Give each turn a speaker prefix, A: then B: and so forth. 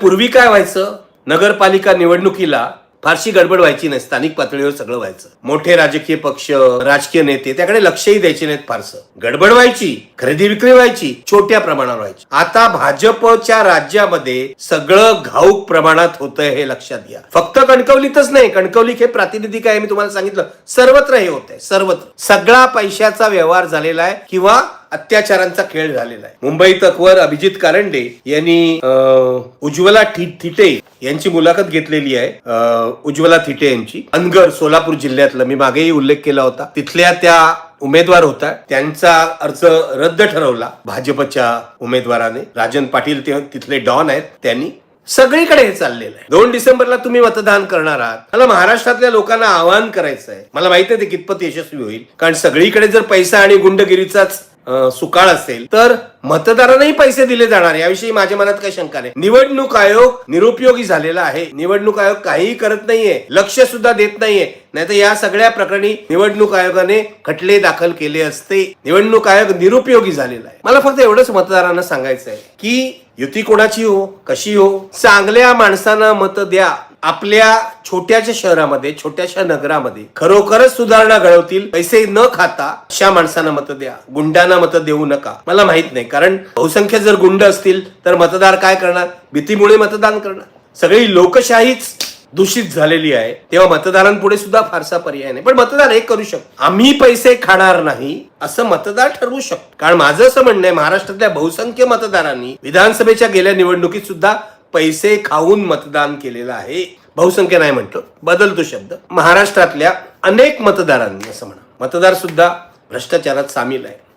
A: पूर्वी काय व्हायचं? नगरपालिका निवडणुकीला फारशी गडबड व्हायची नाही. स्थानिक पातळीवर सगळं व्हायचं. मोठे राजकीय पक्ष राजकीय नेते त्याकडे लक्षही द्यायचे नाहीत फारसं. गडबड व्हायची खरेदी विक्री व्हायची छोट्या प्रमाणावर व्हायची. आता भाजपच्या राज्यामध्ये सगळं घाऊक प्रमाणात होतंय हे लक्षात घ्या. फक्त कणकवलीतच नाही. कणकवली हे प्रातिनिधिक आहे. मी तुम्हाला सांगितलं. सर्वत्र हे होत आहे सर्वत्र. सगळा पैशाचा व्यवहार झालेला आहे. किंवा अत्याचारांचा खेळ झालेला आहे. मुंबई तत्वर अभिजित कारंडे यांनी उज्ज्वला थिटे यांची मुलाखत घेतलेली आहे. उज्ज्वला थिटे यांची. अनगर सोलापूर जिल्ह्यातलं मी मागेही उल्लेख केला होता. तिथल्या त्या उमेदवार होता. त्यांचा अर्ज रद्द ठरवला भाजपच्या उमेदवाराने. राजन पाटील ते तिथले डॉन आहेत. त्यांनी सगळीकडे हे चाललेलं आहे. दोन डिसेंबरला तुम्ही मतदान करणार आहात. मला महाराष्ट्रातल्या लोकांना आवाहन करायचं आहे मला माहिती आहे ते कितपत यशस्वी होईल. कारण सगळीकडे जर पैसा आणि गुंडगिरीचाच सुकाळ असेल तर मतदारांनाही पैसे दिले जाणार. याविषयी माझ्या मनात काही शंका नाही. निवडणूक आयोग निरुपयोगी झालेला आहे. निवडणूक आयोग काहीही करत नाहीये. लक्ष सुद्धा देत नाहीये. नाहीतर या सगळ्या प्रकरणी निवडणूक आयोगाने खटले दाखल केले असते. निवडणूक आयोग निरुपयोगी झालेला आहे. मला फक्त एवढंच मतदारांना सांगायचं आहे की युती कोणाची हो कशी हो? चांगल्या माणसांना मत द्या. आपल्या छोट्याशा शहरामध्ये छोट्याशा नगरामध्ये खरोखरच सुधारणा घडवतील. पैसे न खाता अशा माणसांना मत द्या. गुंडांना मत देऊ नका. मला माहीत नाही कारण बहुसंख्य जर गुंड असतील तर मतदार काय करणार? भीतीमुळे मतदान करणार. सगळी लोकशाहीच दूषित झालेली आहे. तेव्हा मतदारांपुढे सुद्धा फारसा पर्याय नाही. पण मतदार एक करू शकतो. आम्ही पैसे खाणार नाही असं मतदार ठरवू शकतो. कारण माझं असं म्हणणं आहे महाराष्ट्रातल्या बहुसंख्य मतदारांनी विधानसभेच्या गेल्या निवडणुकीत सुद्धा पैसे खाऊन मतदान केलेलं आहे. बहुसंख्य नाही म्हणतो बदलतो शब्द. महाराष्ट्रातल्या अनेक मतदारांनी असं म्हणा. मतदार सुद्धा भ्रष्टाचारात सामील आहे.